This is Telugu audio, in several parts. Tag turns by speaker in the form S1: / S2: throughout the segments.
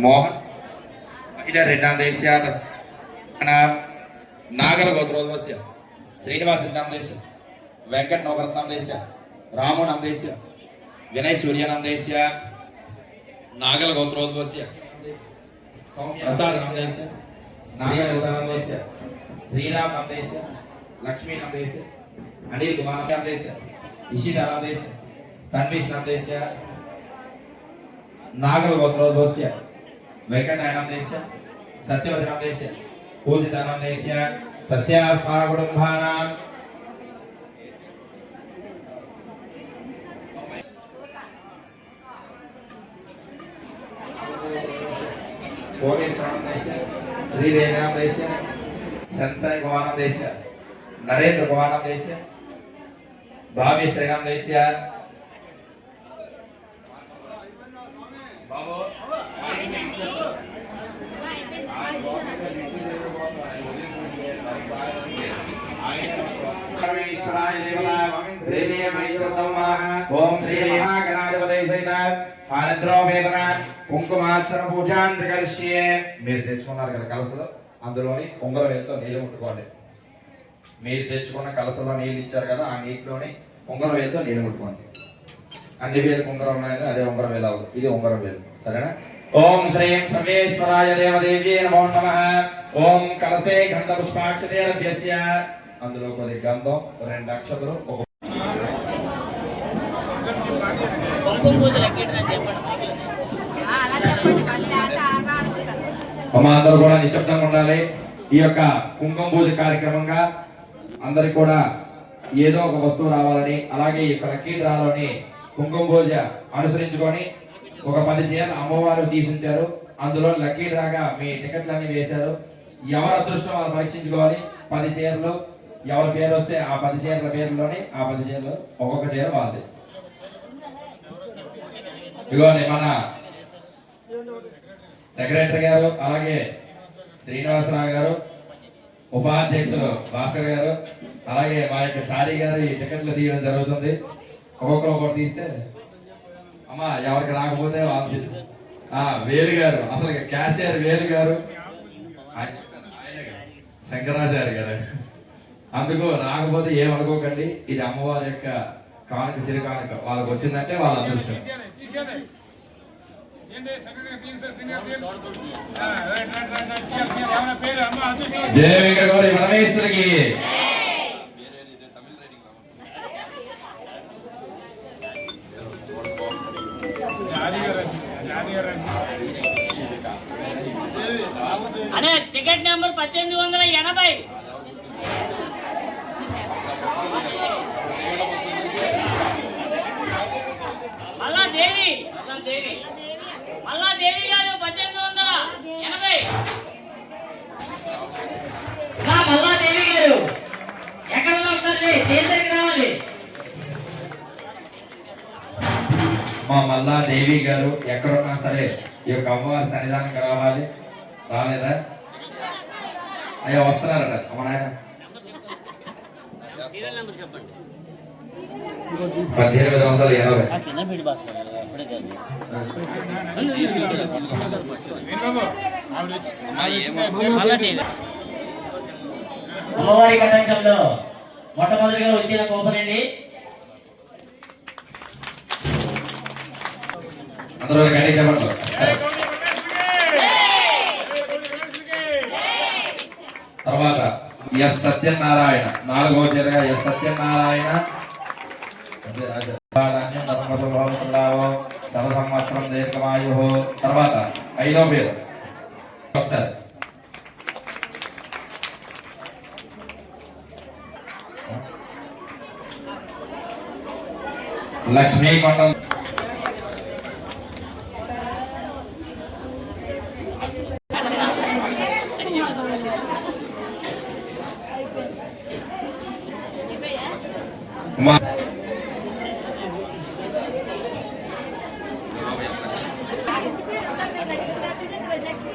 S1: మోహన్ మహిళా മഹിള രണ്ടാം ദേശീയാധ്യക്ഷ നാഗര శ్రీనివాస్ నామ దేశ వెంకట్ నవరత్ నామ దేశ రాము నామ వినయ్ సూర్య నందేశ నాగల గోత్రోద్వశ్య ప్రసాద్ శ్రీరామ్ లక్ష్మీ అనిల్ కుమార్ నామ ఇషిత ನಾಗಲ ಗೋತ್ರೋದ್ಭವಸ್ಯ ವೆಂಕಟನಾಮದೇಶ ಸತ್ಯವದನಾಮದೇಶ ಪೂಜಿತಾನಾಮದೇಶ ತಸ್ಯ ಸಹ ಕುಟುಂಬಾನಾಂ ಕೋಟೇಶ್ವರಾಮದೇಶ ಶ್ರೀರೇನಾಮದೇಶ ಸಂಸಯ್ ಗೋವಾನಾಮದೇಶ ನರೇಂದ್ರ ಗೋವಾನಾಮದೇಶ ಭಾವಿ ಶ್ರೀರಾಮದೇಶ ఓం శ్రీ మహాగణాధిపతే సహిత పారిద్రోపేతన కుంకుమార్చన పూజాంత కలిష్యే మీరు తెచ్చుకున్నారు కదా కలసలు. అందులోని ఉంగరం వేలుతో నీళ్ళు ముట్టుకోండి. మీరు తెచ్చుకున్న కలసలో నీళ్ళు ఇచ్చారు కదా ఆ నీటిలోని ఉంగరం వేలుతో నీళ్ళు ముట్టుకోండి. అన్ని వేలకు ఉంగరం ఉన్నాయని అదే ఉంగరం వేలు ఇది ఉంగరం వేలు. సరేనా? ఓం శ్రీం సర్వేశ్వరాయ దేవదేవ్యే నమో నమః. ఓం కలసే గంధ పుష్పాక్షతే లభ్యస్య అందులో కొద్ది గంధం రెండు అక్షతలు ఒక అమ్మ అందరూ కూడా నిశ్శబ్దంగా ఉండాలి. ఈ యొక్క కుంకుమ పూజ కార్యక్రమంగా అందరికి కూడా ఏదో ఒక వస్తువు రావాలని అలాగే ఈ యొక్క లక్కీద్రాలోని కుంకుమ పూజ అనుసరించుకొని ఒక పది చీరలు అమ్మవారు తీసుంచారు. అందులో లక్కీ డ్రాగా మీ టికెట్లన్నీ వేశారు. ఎవరు అదృష్టం వాళ్ళు పరీక్షించుకోవాలి? పది చీరలు. ఎవరి పేరు వస్తే ఆ పది చీరల పేర్లోని ఆ పది చీరలు ఒక్కొక్క చీర వాళ్ళది. ఇగోని మన సెక్రటరీ గారు అలాగే శ్రీనివాసరావు గారు ఉపాధ్యక్షులు భాస్కర్ గారు అలాగే మా యొక్క చారీ గారు ఈ టికెట్లు తీయడం జరుగుతుంది. ఒక్కొక్కరు ఒకటి తీస్తే అమ్మా ఎవరికి రాకపోతే వేలు గారు అసలు క్యాషియర్ వేలు గారు శంకరాచార్య గారు అందుకు రాకపోతే ఏమనుకోకండి ఇది అమ్మవారి యొక్క కానుక చిరు కానుక వాళ్ళకి వచ్చిందంటే వాళ్ళ అదృష్టం జయ వెంకటగౌరి పరమేశ్వరికి మా మల్లా దేవి గారు ఎక్కడున్నా సరే ఈ యొక్క అమ్మవారి సన్నిధానంకి రావాలి. రాలేదా? అయ్యా వస్తున్నారట. అమ్మ నాయన. పద్దెనిమిది వందల ఎనభై.
S2: అమ్మవారి కటాక్షంలో మొట్టమొదటిగా వచ్చిన కోపనండి
S1: అందరూ గట్టి చెప్పండి తర్వాత ఎస్ సత్యనారాయణ నాలుగవ చీరగా ఎస్ సత్యనారాయణ అదే రాజా. ధాన్యం ధర్మస్వభావంలో శత సంవత్సరం దీర్ఘమాయు తర్వాత ఐదవ పేరు ఒకసారి లక్ష్మీ కొండ
S3: Gauramma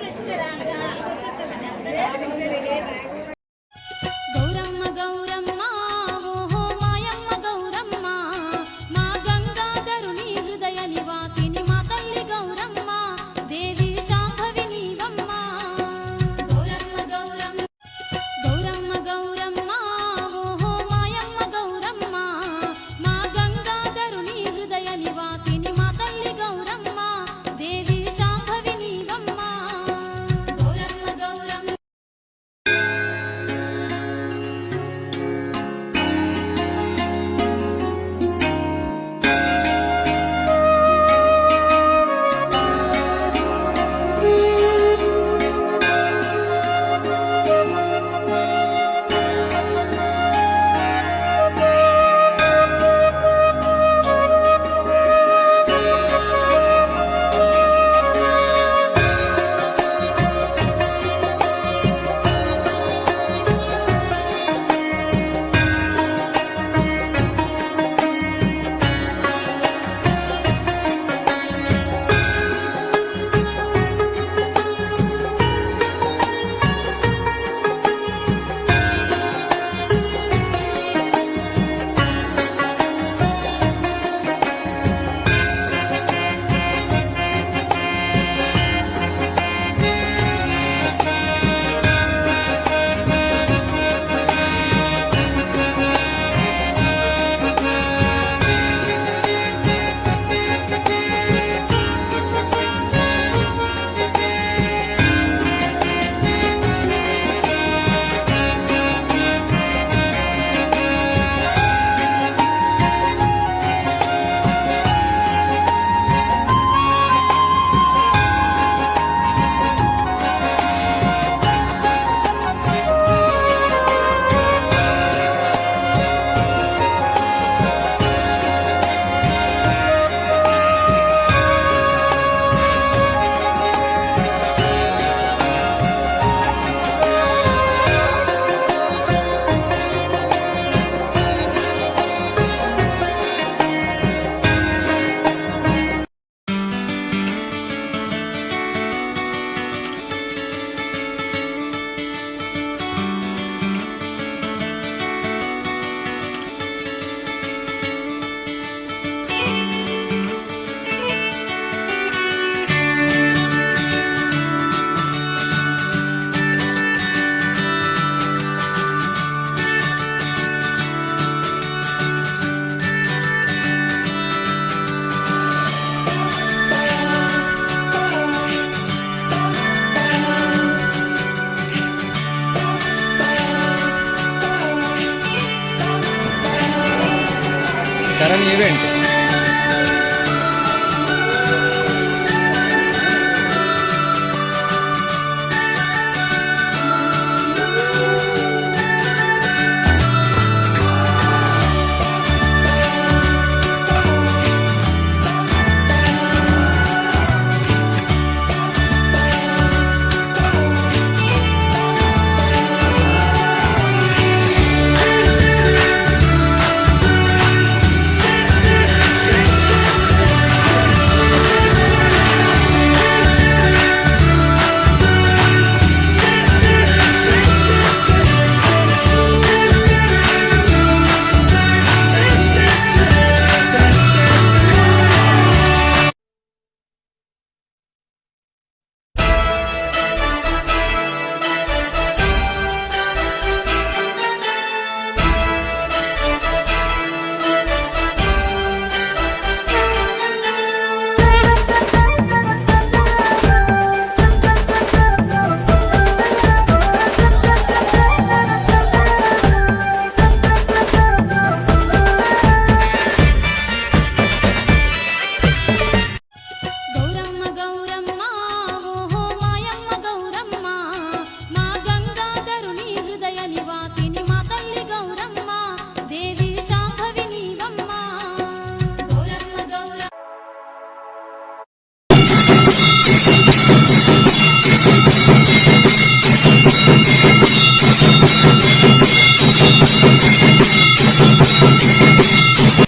S3: an event Thank you.